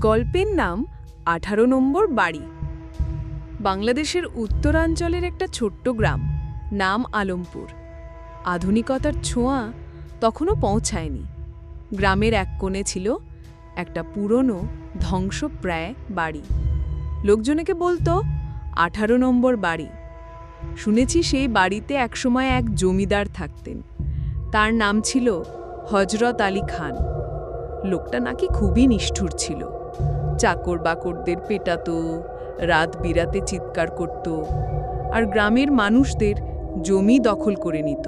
গল্পের নাম আঠারো নম্বর বাড়ি। বাংলাদেশের উত্তরাঞ্চলের একটা ছোট্ট গ্রাম, নাম আলমপুর। আধুনিকতার ছোঁয়া তখনও পৌঁছায়নি। গ্রামের এক কোণে ছিল একটা পুরনো ধ্বংসপ্রায় বাড়ি। লোকজনেকে বলতো, আঠারো নম্বর বাড়ি। শুনেছি সেই বাড়িতে একসময় এক জমিদার থাকতেন। তার নাম ছিল হজরত আলী খান। লোকটা নাকি খুবই নিষ্ঠুর ছিল। চাকর বাকরদের পেটাতো, রাত বিরাতে চিৎকার করত আর গ্রামের মানুষদের জমি দখল করে নিত।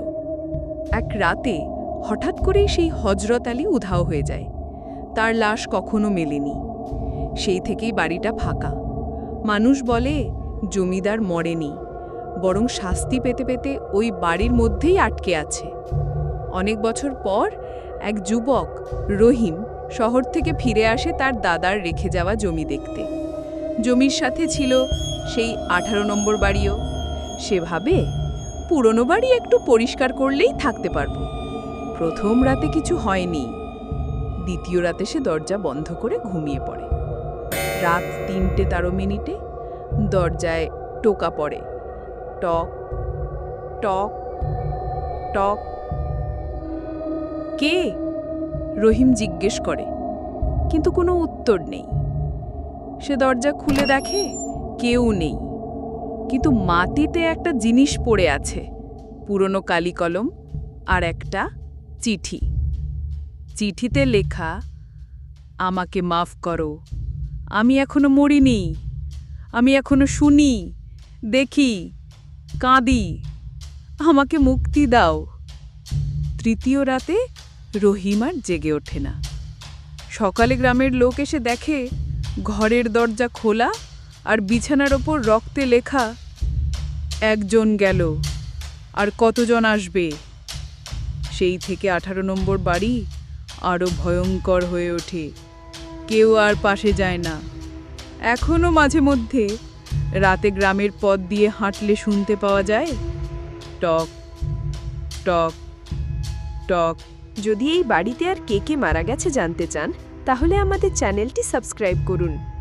এক রাতে হঠাৎ করেই সেই হজরত আলী উধাও হয়ে যায়। তার লাশ কখনো মেলেনি। সেই থেকেই বাড়িটা ফাঁকা। মানুষ বলে, জমিদার মরেনি, বরং শাস্তি পেতে পেতে ওই বাড়ির মধ্যেই আটকে আছে। অনেক বছর পর এক যুবক রহিম শহর থেকে ফিরে আসে তার দাদার রেখে যাওয়া জমি দেখতে। জমির সাথে ছিল সেই আঠারো নম্বর বাড়িও। সে ভাবে পুরনো বাড়ি একটু পরিষ্কার করলেই থাকতে পারব। প্রথম রাতে কিছু হয়নি। দ্বিতীয় রাতে সে দরজা বন্ধ করে ঘুমিয়ে পড়ে। রাত তিনটে তেরো মিনিটে দরজায় টোকা পড়ে। টক টক টক। কে? রহিম জিজ্ঞেস করে, কিন্তু কোনো উত্তর নেই। সে দরজা খুলে দেখে কেউ নেই, কিন্তু মাটিতে একটা জিনিস পড়ে আছে, পুরনো কালিকলম আর একটা চিঠি। চিঠিতে লেখা, আমাকে মাফ করো, আমি এখনও মরিনি, আমি এখনও শুনি, দেখি, কাঁদি, আমাকে মুক্তি দাও। তৃতীয় রাতে রহিম আর জেগে ওঠে না। সকালে গ্রামের লোক এসে দেখে ঘরের দরজা খোলা আর বিছানার ওপর রক্তে লেখা, একজন গেল, আর কতজন আসবে? সেই থেকে আঠারো নম্বর বাড়ি আরও ভয়ঙ্কর হয়ে ওঠে। কেউ আর পাশে যায় না। এখনও মাঝে মধ্যে রাতে গ্রামের পথ দিয়ে হাঁটলে শুনতে পাওয়া যায়, টক টক টক যদি এই বাড়িতে আর কে কে মারা গেছে জানতে চান, তাহলে আমাদের চ্যানেলটি সাবস্ক্রাইব করুন।